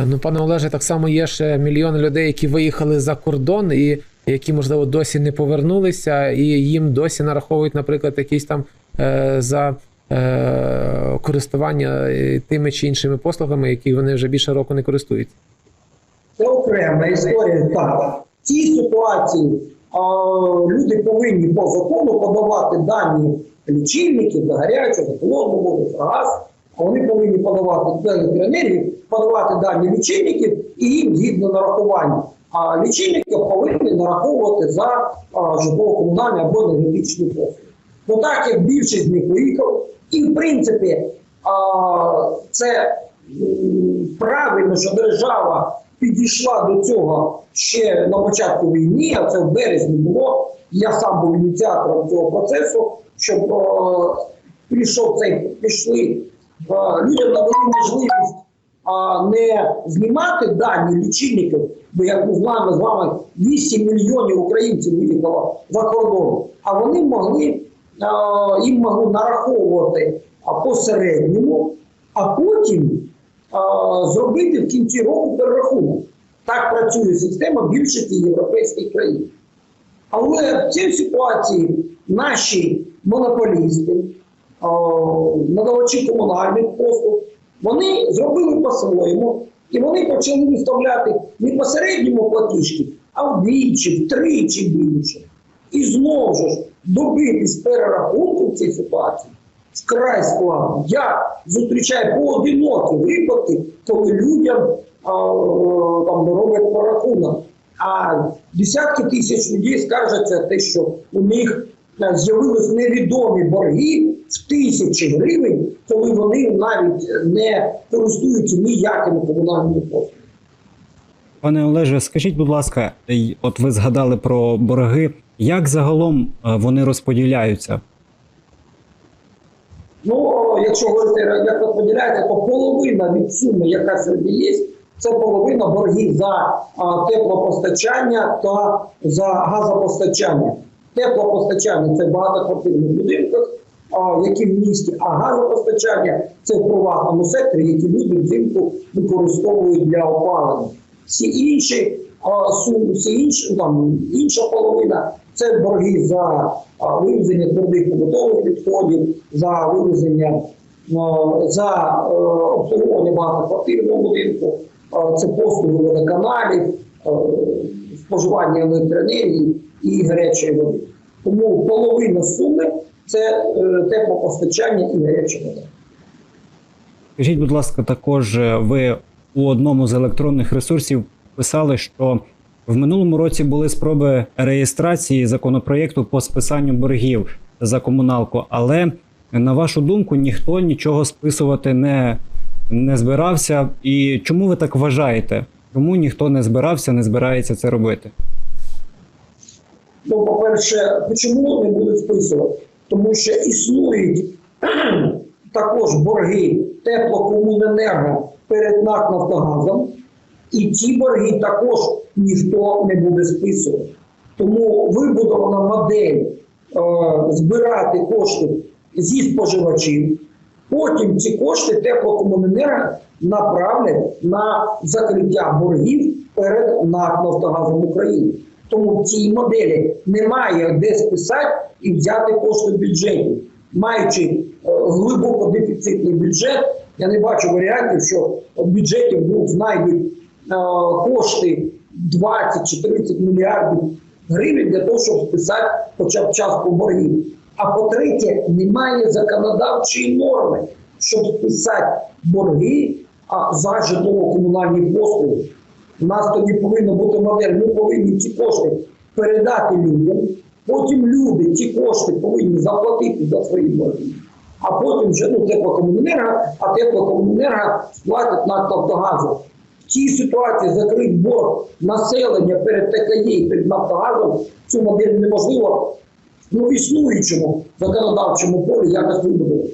Е, Ну, пане Олеже, так само є ще мільйони людей, які виїхали за кордон і які, можливо, досі не повернулися, і їм досі нараховують, наприклад, якісь там е, за е, користування е, тими чи іншими послугами, які вони вже більше року не користуються. Це окрема історія. Так, в цій ситуації а, люди повинні по закону подавати дані лічильників гарячу, за холодну воду, за газ. Вони повинні подавати електроенергію, подавати дані лічильників і їм згідно нарахування. А лічильники повинні нараховувати за житлово-комунальні або енергетичні послуги. Ну так як більшість з них виїхав, і в принципі а, це правильно, що держава підійшла до цього ще на початку війни, а це в березні було. Я сам був ініціатором цього процесу, щоб е, прийшов цей пішли людям надали можливість не знімати дані лічильників, бо як ми знаємо з вами 8 мільйонів українців виїхало за кордон, а вони могли е, їм могли нараховувати а, по середньому, а потім а, зробити в кінці року перерахунок. Так працює система більшості європейських країн. Але в цій ситуації наші монополісти, надавачі комунальних послуг, вони зробили по-своєму, і вони почали виставляти не по середньому платіжки, а вдвічі, втричі більше. І знову ж добитись перерахунку в цій ситуації вкрай складно. Я зустрічаю поодинокі випадки, коли людям а, там роблять порахунок. А десятки тисяч людей скаржаться те, що у них е, з'явились невідомі борги в тисячі гривень, коли вони навіть не користуються ніякими комунальними послугами. Пане Олеже, скажіть, будь ласка, от ви згадали про борги. Як загалом е, вони розподіляються? Ну, якщо говорити, як розподіляється, то половина від суми, яка сьогодні є, це половина боргів за а, теплопостачання та за газопостачання. Теплопостачання це в багатоквартирних будинках, а, які в місті, а газопостачання це в приватному секторі, які люди взимку використовують для опалення. Всі інші а, суми, всі інші, ну, там, інша половина це борги за а, вивезення твердих побутових відходів, за вивезення е, за е, обслуговування багатоквартирного будинку, е, це послуги водоканалів, споживання електроенергії і гарячої води. Тому половина суми це е, теплопостачання і гаряча вода. Скажіть, будь ласка, також е, ви у одному з електронних ресурсів писали, що в минулому році були спроби реєстрації законопроєкту по списанню боргів за комуналку, але на вашу думку ніхто нічого списувати не, не збирався. І чому ви так вважаєте? Чому ніхто не збирався, не збирається це робити? Ну, по-перше, чому не будуть списувати? Тому що існують також борги теплокомуненерго перед НАК Нафтогазом, і ці борги також ніхто не буде списувати. Тому вибудована модель е, збирати кошти зі споживачів. Потім ці кошти теплокомуненерго направлять на закриття боргів перед НАК Нафтогазом України. Тому в цій моделі немає де списати і взяти кошти в бюджеті. Маючи е, глибоко дефіцитний бюджет, я не бачу варіантів, що в бюджеті знайдуть е, кошти 20 чи 30 мільярдів гривень для того, щоб списати хоча б частку боргів. А по-третє, немає законодавчої норми, щоб списати борги за житлово-комунальні послуги. У нас тоді повинна бути модель. Ми повинні ці кошти передати людям. Потім люди ці кошти повинні заплатити за свої борги. А потім вже ну, теплокомуненерго, а теплокомуненерго сплатить на Нафтогазу. В цій ситуації закрити борг населення перед ТКЄ і перед Нафтогазом цю модель неможливо ну, в існуючому законодавчому полі якось вибудувати.